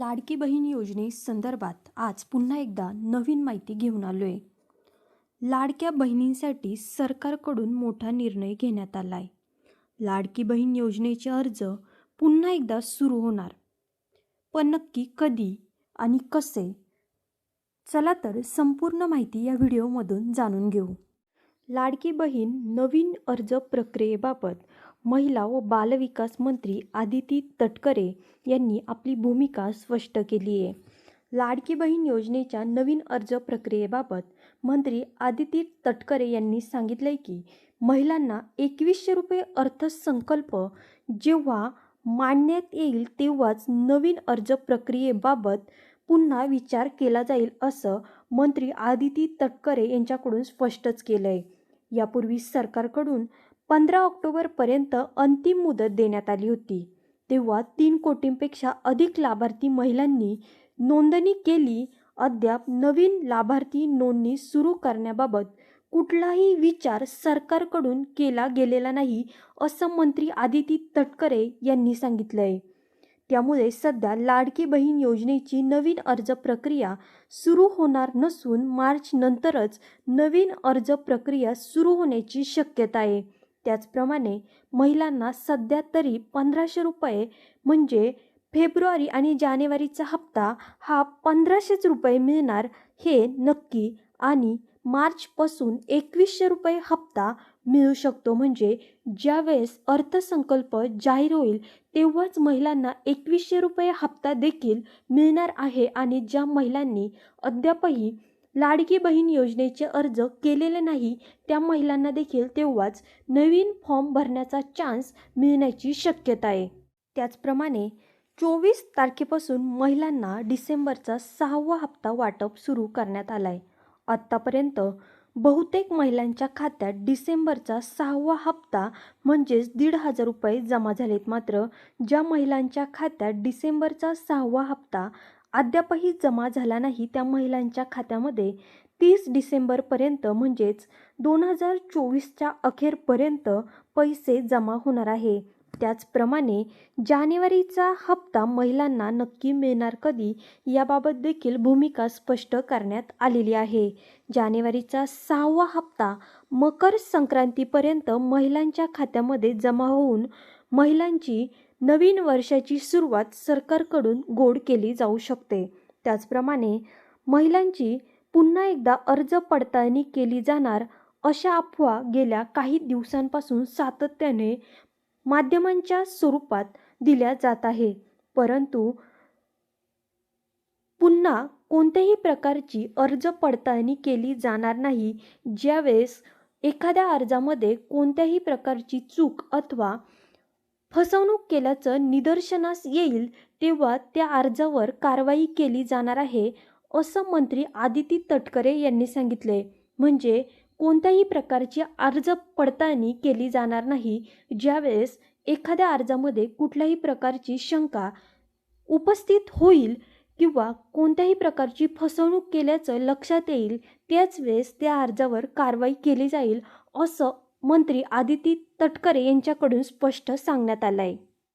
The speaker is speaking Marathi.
लाडकी बहीण योजनेसंदर्भात आज पुन्हा एकदा नवीन माहिती घेऊन आलो आहे लाडक्या बहिणींसाठी सरकारकडून मोठा निर्णय घेण्यात आला आहे लाडकी बहीण योजनेचे अर्ज पुन्हा एकदा सुरू होणार. पण नक्की कधी आणि कसे? चला तर संपूर्ण माहिती या व्हिडिओमधून जाणून घेऊ. लाडकी बहीण नवीन अर्ज प्रक्रियेबाबत महिला व बालविकास मंत्री आदिती तटकरे यांनी आपली भूमिका स्पष्ट केली आहे. लाडकी बहीण योजनेच्या नवीन अर्ज प्रक्रियेबाबत मंत्री आदिती तटकरे यांनी सांगितले की महिलांना एकवीसशे रुपये अर्थसंकल्प जेव्हा मांडण्यात येईल तेव्हाच नवीन अर्ज प्रक्रियेबाबत पुन्हा विचार केला जाईल असं मंत्री आदिती तटकरे यांच्याकडून स्पष्टच केलं आहे यापूर्वी सरकारकडून पंधरा ऑक्टोबरपर्यंत अंतिम मुदत देण्यात आली होती. तेव्हा तीन कोटींपेक्षा अधिक लाभार्थी महिलांनी नोंदणी केली. अद्याप नवीन लाभार्थी नोंदणी सुरू करण्याबाबत कुठलाही विचार सरकारकडून केला गेलेला नाही असं मंत्री आदिती तटकरे यांनी सांगितलं आहे त्यामुळे सध्या लाडकी बहीण योजनेची नवीन अर्ज प्रक्रिया सुरू होणार नसून मार्च नंतरच नवीन अर्ज प्रक्रिया सुरू होण्याची शक्यता आहे. त्याचप्रमाणे महिलांना सध्या तरी पंधराशे रुपये म्हणजे फेब्रुवारी आणि जानेवारीचा हप्ता हा पंधराशेच रुपये मिळणार हे नक्की आणि मार्चपासून एकवीसशे रुपये हप्ता मिळू शकतो. म्हणजे ज्यावेळेस अर्थसंकल्प जाहीर होईल तेव्हाच महिलांना एकवीसशे रुपये हप्ता देखील मिळणार आहे आणि ज्या महिलांनी अद्यापही लाडकी बहीण योजनेचे अर्ज केलेले नाही त्या महिलांना देखील तेव्हाच नवीन फॉर्म भरण्याचा चान्स मिळण्याची शक्यता आहे. त्याचप्रमाणे चोवीस तारखेपासून महिलांना डिसेंबरचा सहावा हप्ता वाटप सुरू करण्यात आला आहे आत्तापर्यंत बहुतेक महिलांच्या खात्यात डिसेंबरचा सहावा हप्ता म्हणजेच दीड हजार रुपये जमा झालेत मात्र ज्या महिलांच्या खात्यात डिसेंबरचा सहावा हप्ता अद्यापही जमा झाला नाही त्या महिलांच्या खात्यामध्ये तीस डिसेंबरपर्यंत म्हणजेच दोन हजार चोवीसच्या अखेरपर्यंत पैसे जमा होणार आहे. त्याचप्रमाणे जानेवारीचा हप्ता महिलांना नक्की मिळणार कधी याबाबत देखील भूमिका स्पष्ट करण्यात आलेली आहे. जानेवारीचा सहावा हप्ता मकर संक्रांतीपर्यंत महिलांच्या खात्यामध्ये जमा होऊन महिलांची नवीन वर्षाची सुरुवात सरकारकडून गोड केली जाऊ शकते. त्याचप्रमाणे महिलांची पुन्हा एकदा अर्ज पडताळणी केली जाणार अशा अफवा गेल्या काही दिवसांपासून सातत्याने माध्यमांच्या स्वरूपात दिल्या जात आहे. परंतु पुन्हा कोणत्याही प्रकारची अर्ज पडताळणी केली जाणार नाही. ज्यावेळेस एखाद्या अर्जामध्ये कोणत्याही प्रकारची चूक अथवा फसवणूक केल्याचं निदर्शनास येईल तेव्हा त्या अर्जावर कारवाई केली जाणार आहे असं मंत्री आदिती तटकरे यांनी सांगितले. म्हणजे कोणत्याही प्रकारची अर्ज पडताळणी केली जाणार नाही ज्यावेळेस एखाद्या अर्जामध्ये कुठल्याही प्रकारची शंका उपस्थित होईल किंवा कोणत्याही प्रकारची फसवणूक केल्याचं लक्षात येईल त्याच वेळेस त्या अर्जावर कारवाई केली जाईल असं मंत्री आदिती तटकरे यांच्याकडून स्पष्ट सांगण्यात आलं आहे